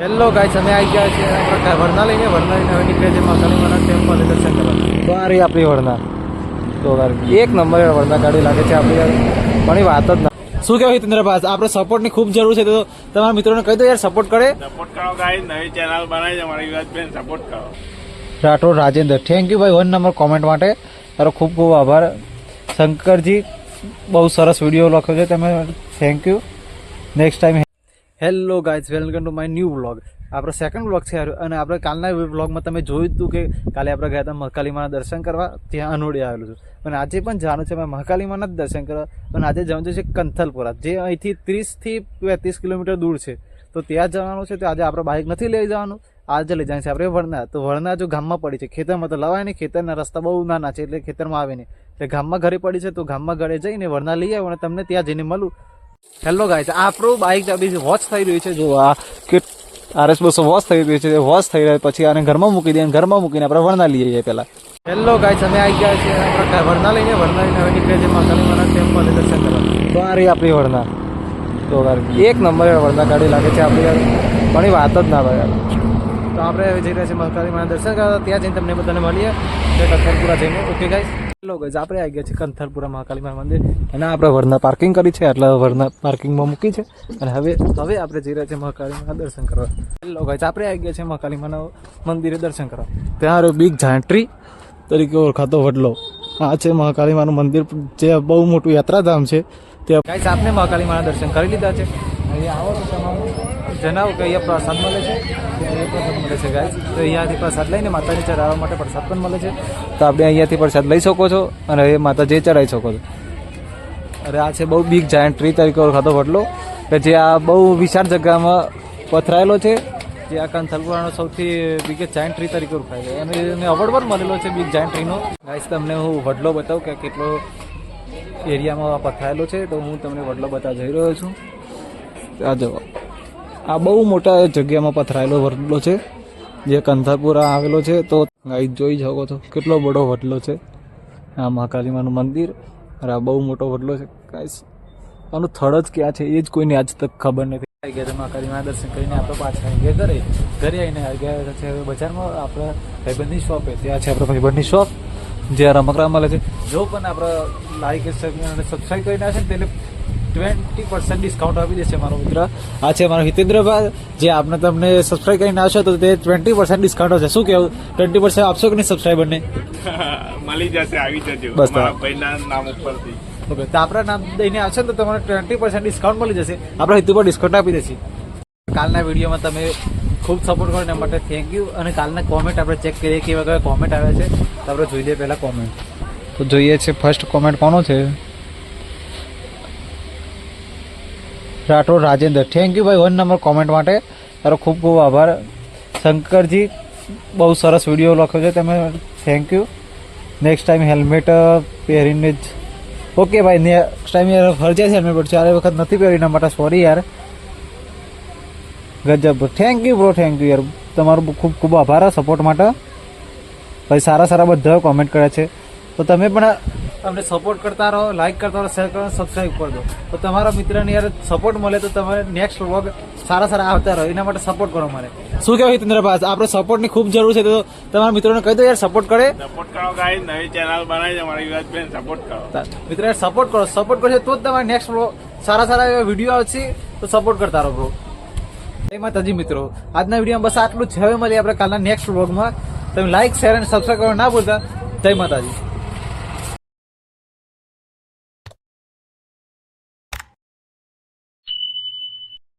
Hello guys અમે આવી ગયા છીએ આપણે વરના લઈને. વરના લઈને હવે નીકળે છે મહાકાલીમાના ટેમ્પલ દર્શન કરવા. તો આ રહી આપણી વરના. તો એક નંબર વરના ગાડી લાગે છે આપણી યાર. પણ વાત જ ના શું કહેવાય હિતેન્દ્ર ભાઈ આપણે સપોર્ટની ખૂબ જરૂર છે. તો તમારા મિત્રોને કહી દો યાર સપોર્ટ કરે. સપોર્ટ કરો ગાઈસ નવી ચેનલ બનાવી છે મારી યુવરાજબેન સપોર્ટ કરો. રાઠોડ રાજેન્દ્ર. થેન્ક યુ ભાઈ વન નંબર કોમેન્ટ માટે. તારો ખૂબ ખૂબ આભાર. શંકરજી બહુ સરસ વીડિયો લખ્યો છે. તમે thank you next time hello guys welcome to my new vlog આપણો સેકન્ડ વ્લોગ છે અને આપણે કાલના વ્લોગમાં તમે જોયું હતું કે કાલે આપણે ગયા હતા મહાકાલીમાના દર્શન કરવા, ત્યાં અનોડી આવેલું છે. અને આજે પણ જાણું છે મેં મહાકાલીમાના જ દર્શન કરવા, અને આજે જવાનું છે કંથલપુરા, જે અહીંથી ત્રીસથી પેંત્રીસ કિલોમીટર દૂર છે. તો ત્યાં જવાનું છે, તો આજે આપણે બાઇક નથી લઈ જવાનું, આજે લઈ જાય છે આપણે વરના તો વરના જો ગામમાં પડી છે, ખેતરમાં તો લવાય નહીં, ખેતરના રસ્તા બહુ નાના છે, એટલે ખેતરમાં આવે નહીં. એટલે ગામમાં ઘરે પડી છે, તો ગામમાં ઘરે જઈને વરના લઈ આવ્યો અને તમને ત્યાં જઈને મળું. હેલો ગાઈસ આપણું બાઇક બી વોચ થઈ રહ્યું છે. જો આ કે આરએસ બસો વોશ થઈ રહ્યું છે. વોશ થઈ રહ્યા પછી આને ઘરમાં મૂકી દઈએ ઘરમાં મૂકીને આપણે વરના લઈ જઈએ પહેલાં. હેલો ગાઈસ અમે આવી ગયા છીએ. આપણે વરના લઈને વરના લઈને હવે નીકળે છે મહાકાલીમાના ટેમ્પલ દર્શન કરવા. તો આ રહી આપણી વરના તો એક નંબર વરના ગાડી લાગે છે આપણી પણ વાત જ ના ભાઈ તો આપણે જઈ રહ્યા છીએ મહાકાલીમાના દર્શન કરવા. ત્યાં જઈને તમને બધાને મળીએ. તે કંથલપુરા જઈને ઓકે ગાઈસ હેલો ગાઈસ આપણે આવી ગયા છીએ કંથલપુરા મહાકાલીમાં મંદિર. અને આપણે વરના પાર્કિંગ કરી છે, એટલે વરના પાર્કિંગમાં મૂકી છે. અને હવે હવે આપણે જઈ રહ્યા છીએ મહાકાલીમાં દર્શન કરવા. હેલો ગાઈસ આપણે આવી ગયા છીએ મહાકાલીમાના મંદિરે દર્શન કરવા. ત્યાં બિગ જાયન્ટ ટ્રી તરીકે ઓળખાતો વડલો. આ છે મહાકાલીમાનું મંદિર, જે બહુ મોટું યાત્રાધામ છે. તે ગાઈસ આપણે મહાકાલીમાના દર્શન કરી લીધા છે. અહીંયા આવો તો તમામ જણાવો કે અહીંયા પ્રસાદ મળે છે? પ્રસાદ મળે છે ગાય તો અહીંયાથી પ્રસાદ લઈને માતાજી ચડાવવા માટે પ્રસાદ પણ મળે છે. તો આપણે અહીંયાથી પ્રસાદ લઈ શકો છો અને એ માતાજી ચડાવી શકો છો. અરે, આ છે બહુ બિગ જાયન્ટ ટ્રી તરીકે ઓળખાતો વડલો કે જે આ બહુ વિશાળ જગ્યામાં પથરાયેલો છે. જે આ કંથલપુરાનો સૌથી બિગેસ્ટ જાયન્ટ ટ્રી તરીકે ઓળખાય છે. અને એને અવોર્ડ પણ મળેલો છે બિગ જાયન્ટ ટ્રીનો ગાઈસ તમને હું વડલો બતાવું કે કેટલો એરિયામાં પથરાયેલો છે. તો હું તમને વડલો બતાવવા જઈ રહ્યો છું. આ જો, આ બહુ મોટા જગ્યામાં પથરાયેલો વડલો છે. જે કંથરપુરા આવેલો છે, તો ગાઈસ જોઈ શકો છો કેટલો બડો વડલો છે. આ મહાકાલીમાનું મંદિર અને આ બહુ મોટો વડલો છે. કાંઈ આનું થડ જ ક્યાં છે એ જ કોઈને આજ તક ખબર નથી. આવી ગયા છે મહાકાલીમાં દર્શન કરીને આપણે પાછા આવી ગયા ઘરે. ઘરે આવીને આવી છે હવે બજારમાં. આપણે ભાઈબંધની શોપ છે ત્યાં છે આપણે ભાઈબંધની શોપ જે રમકડા મળે છે. જો પણ આપણે લાઈક અને સબસ્ક્રાઈબ કરી નાખે ને, તેને ટ્વેન્ટી પર્સન્ટ ડિસ્કાઉન્ટ આપી દેશે મારો મિત્ર. આ છે મારો હિતેન્દ્રભાઈ. જે આપણે તમને સબસ્ક્રાઈબ કરીને આવશો તો તે ટ્વેન્ટી પર્સન્ટ ડિસ્કાઉન્ટ હશે. શું કેવું ટ્વેન્ટી પર્સન્ટ આપશો કે નહીં સબસ્ક્રાઈબરને મળી જશે આવી જજો. બસ મારા ભાઈના નામ ઉપરથી. ઓકે તો આપણા નામ દઈને આવશે તો તમને ટ્વેન્ટી પર્સન્ટ ડિસ્કાઉન્ટ મળી જશે. આપણે હિતુ પર ડિસ્કાઉન્ટ આપી દેશે. કાલના વિડીયોમાં તમે ખૂબ સપોર્ટ કરો એના માટે થેન્ક યુ અને કાલના કોમેન્ટ આપણે ચેક કરીએ કેવા કેવા કોમેન્ટ આવે છે. તો આપણે જોઈ લઈએ પહેલાં કોમેન્ટ તો જોઈએ છે ફર્સ્ટ કોમેન્ટ કોનો છે? રાઠોડ રાજેન્દ્ર. થેન્ક યુ ભાઈ વન નંબર કોમેન્ટ માટે. તારો ખૂબ ખૂબ આભાર. શંકરજી, બહુ સરસ વીડિયો લખ્યો છે તમે. Thank you next time helmet પહેરીને જ. ઓકે ભાઈ નેક્સ્ટ ટાઈમ યાર ફરજિયાત હેલ્મેટ પડશે આ વખત નથી પહેરીને માટે સોરી યાર. ગજબ. Thank you bro thank you યાર. તમારો ખૂબ ખૂબ આભાર સપોર્ટ માટે. ભાઈ, સારા સારા બધા કોમેન્ટ કર્યા છે. તો તમે પણ અમને સપોર્ટ કરતા રહો લાઈક કરતા રહો શેર કરો સબસ્ક્રાઈબ કરી દો. તો તમારા મિત્રને યાર સપોર્ટ મળે તો તમારે નેક્સ્ટ વ્લોગ સારા સારા આવતા રહો. એના માટે સપોર્ટ કરો મારે શું કહેવાય હિતેન્દ્રભાઈ આપણે સપોર્ટની ખૂબ જરૂર છે. તો તમારા મિત્રોને કહી દો યાર સપોર્ટ કરે. સપોર્ટ કરો ગાઈસ નવી ચેનલ બનાવી છે મારી યુવાજબેન સપોર્ટ કરો. મિત્રો સપોર્ટ કરો. સપોર્ટ કરશે તો જ તમારે નેક્સ્ટ સારા સારા એવા વીડિયો આવશે. તો સપોર્ટ કરતા રહો બ્રો જય માતાજી મિત્રો. આજના વિડીયોમાં બસ આટલું જ. છે હવે મળીએ આપણે કાલના નેક્સ્ટ વ્લોગમાં તમે લાઈક શેર અને સબસ્ક્રાઈબ કરવા ના ભૂલતા. જય માતાજી.